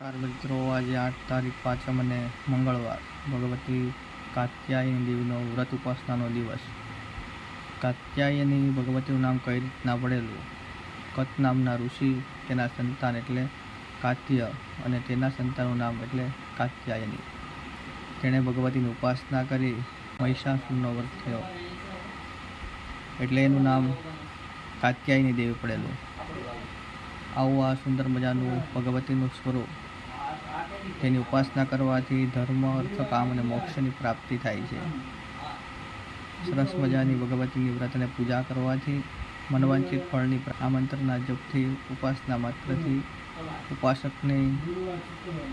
નમસ્કાર મિત્રો, આજે આઠ તારીખ પાંચમ અને મંગળવાર, ભગવતી કાત્યાયની દેવીનો વ્રત ઉપાસનાનો દિવસ. કાત્યાયની ભગવતીનું નામ કઈ રીતના પડેલું? કત નામના ઋષિ, તેના સંતાન એટલે કાત્ય, અને તેના સંતાનનું નામ એટલે કાત્યાયની. તેણે ભગવતીની ઉપાસના કરી, મહિષાસુરનો વ્રત થયો. એટલે એનું નામ કાત્યાયની દેવી પડેલું. આવું આ સુંદર મજાનું ભગવતીનું સ્વરૂપ તેની ઉપાસના કરવાથી ધર્મ, અર્થ, કામ અને મોક્ષની પ્રાપ્તિ થાય છે. સરસ મજાની ભગવતીની વ્રત અને પૂજા કરવાથી મનવાંચિત ફળની આમંત્રણના જપથી, ઉપાસના માત્રથી ઉપાસકને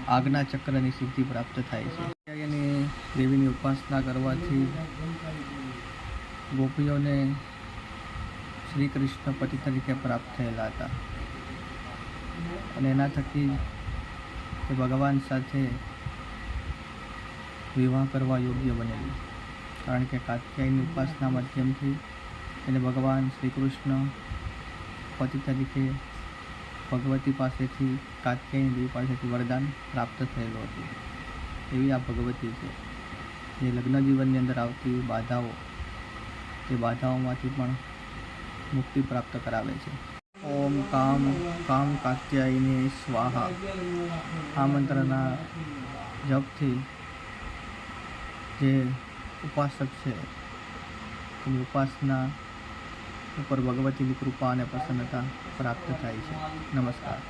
આજ્ઞા ચક્રની સિદ્ધિ પ્રાપ્ત થાય છે. એની દેવીની ઉપાસના કરવાથી ગોપીઓને શ્રી કૃષ્ણ પતિ તરીકે પ્રાપ્ત થયેલા હતા. અને એના થકી તે ભગવાન સાથે વિવાહ કરવા યોગ્ય બનેલી. કારણ કે કાત્યાયની ઉપાસના માધ્યમથી તેને ભગવાન શ્રી કૃષ્ણ પતિ તરીકે ભગવતી પાસેથી કાત્યાયની દેવી પાસેથી વરદાન પ્રાપ્ત થયેલું હતું. એવી આ ભગવતી છે. જે લગ્ન જીવનની અંદર આવતી બાધાઓ, તે બાધાઓમાંથી પણ મુક્તિ પ્રાપ્ત કરાવે છે. ઓમ કામ કામ કાત્યાયની સ્વાહા આ મંત્રના જપથી જે ઉપાસક છે, તેની ઉપાસના ઉપર ભગવતીની કૃપા અને પ્રસન્નતા પ્રાપ્ત થાય છે. નમસ્કાર.